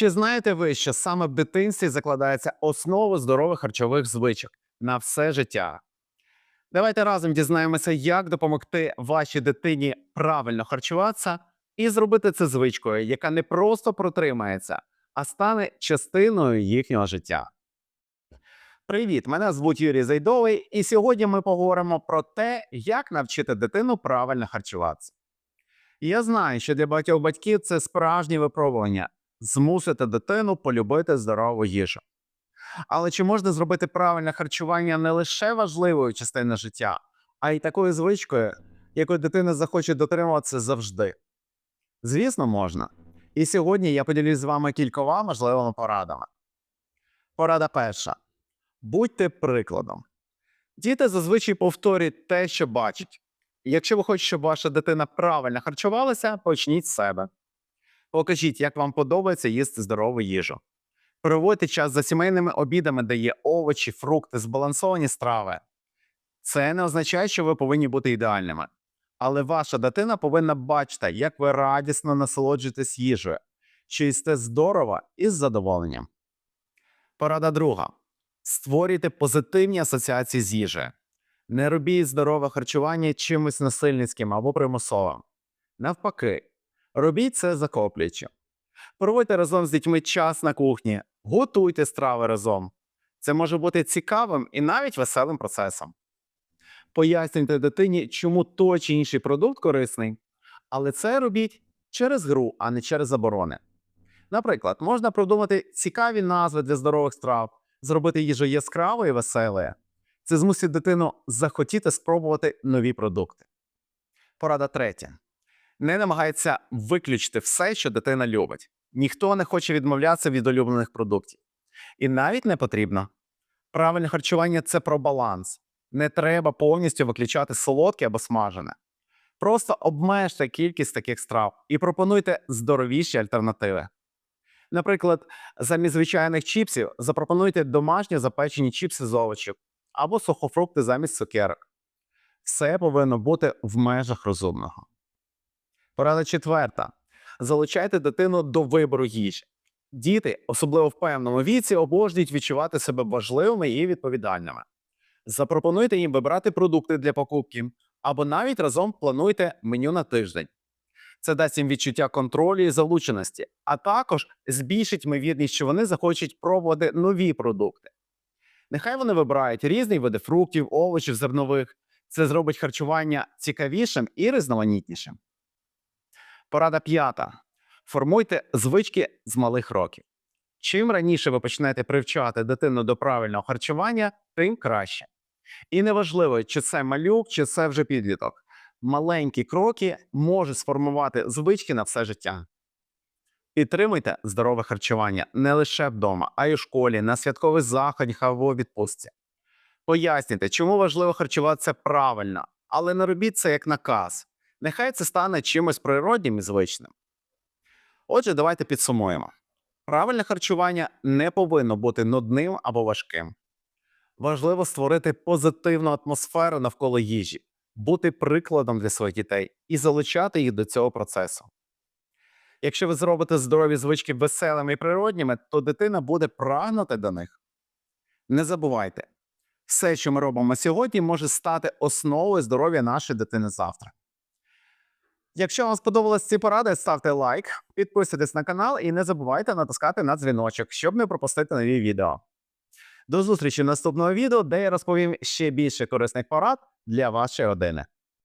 Чи знаєте ви, що саме в дитинстві закладається основа здорових харчових звичок на все життя? Давайте разом дізнаємося, як допомогти вашій дитині правильно харчуватися і зробити це звичкою, яка не просто протримається, а стане частиною їхнього життя. Привіт! Мене звуть Юрій Зайдовий, і сьогодні ми поговоримо про те, як навчити дитину правильно харчуватися. Я знаю, що для багатьох батьків це справжнє випробування змусити дитину полюбити здорову їжу. Але чи можна зробити правильне харчування не лише важливою частиною життя, а й такою звичкою, якою дитина захоче дотримуватися завжди? Звісно, можна. І сьогодні я поділюсь з вами кількома можливими порадами. Порада перша: будьте прикладом. Діти зазвичай повторюють те, що бачать. Якщо ви хочете, щоб ваша дитина правильно харчувалася, почніть з себе. Покажіть, як вам подобається їсти здорову їжу. Проводьте час за сімейними обідами, де є овочі, фрукти, збалансовані страви. Це не означає, що ви повинні бути ідеальними. Але ваша дитина повинна бачити, як ви радісно насолоджуєтесь їжею, що їсте здорово і з задоволенням. Порада друга: створюйте позитивні асоціації з їжею. Не робіть здорове харчування чимось насильницьким або примусовим. Навпаки, робіть це захоплююче. Проводьте разом з дітьми час на кухні, готуйте страви разом. Це може бути цікавим і навіть веселим процесом. Пояснюйте дитині, чому той чи інший продукт корисний, але це робіть через гру, а не через заборони. Наприклад, можна продумати цікаві назви для здорових страв, зробити їжу яскравою і веселою. Це змусить дитину захотіти спробувати нові продукти. Порада третя. Не намагається виключити все, що дитина любить. Ніхто не хоче відмовлятися від улюблених продуктів. І навіть не потрібно. Правильне харчування це про баланс. Не треба повністю виключати солодке або смажене. Просто обмежте кількість таких страв і пропонуйте здоровіші альтернативи. Наприклад, замість звичайних чіпсів запропонуйте домашні запечені чіпси з овочів або сухофрукти замість цукерок. Все повинно бути в межах розумного. Порада четверта. Залучайте дитину до вибору їжі. Діти, особливо в певному віці, обожнюють відчувати себе важливими і відповідальними. Запропонуйте їм вибирати продукти для покупки, або навіть разом плануйте меню на тиждень. Це дасть їм відчуття контролю і залученості, а також збільшить ймовірність, що вони захочуть пробувати нові продукти. Нехай вони вибирають різні види фруктів, овочів, зернових. Це зробить харчування цікавішим і різноманітнішим. Порада п'ята. Формуйте звички з малих років. Чим раніше ви почнете привчати дитину до правильного харчування, тим краще. І неважливо, чи це малюк, чи це вже підліток. Маленькі кроки можуть сформувати звички на все життя. Підтримуйте здорове харчування не лише вдома, а й у школі, на святкових заходах або відпустці. Пояснюйте, чому важливо харчуватися правильно, але не робіть це як наказ. Нехай це стане чимось природнім і звичним. Отже, давайте підсумуємо: правильне харчування не повинно бути нудним або важким. Важливо створити позитивну атмосферу навколо їжі, бути прикладом для своїх дітей і залучати їх до цього процесу. Якщо ви зробите здорові звички веселими і природніми, то дитина буде прагнути до них. Не забувайте, все, що ми робимо сьогодні, може стати основою здоров'я нашої дитини завтра. Якщо вам сподобались ці поради, ставте лайк, підписуйтесь на канал і не забувайте натискати на дзвіночок, щоб не пропустити нові відео. До зустрічі в наступного відео, де я розповім ще більше корисних порад для вашої родини.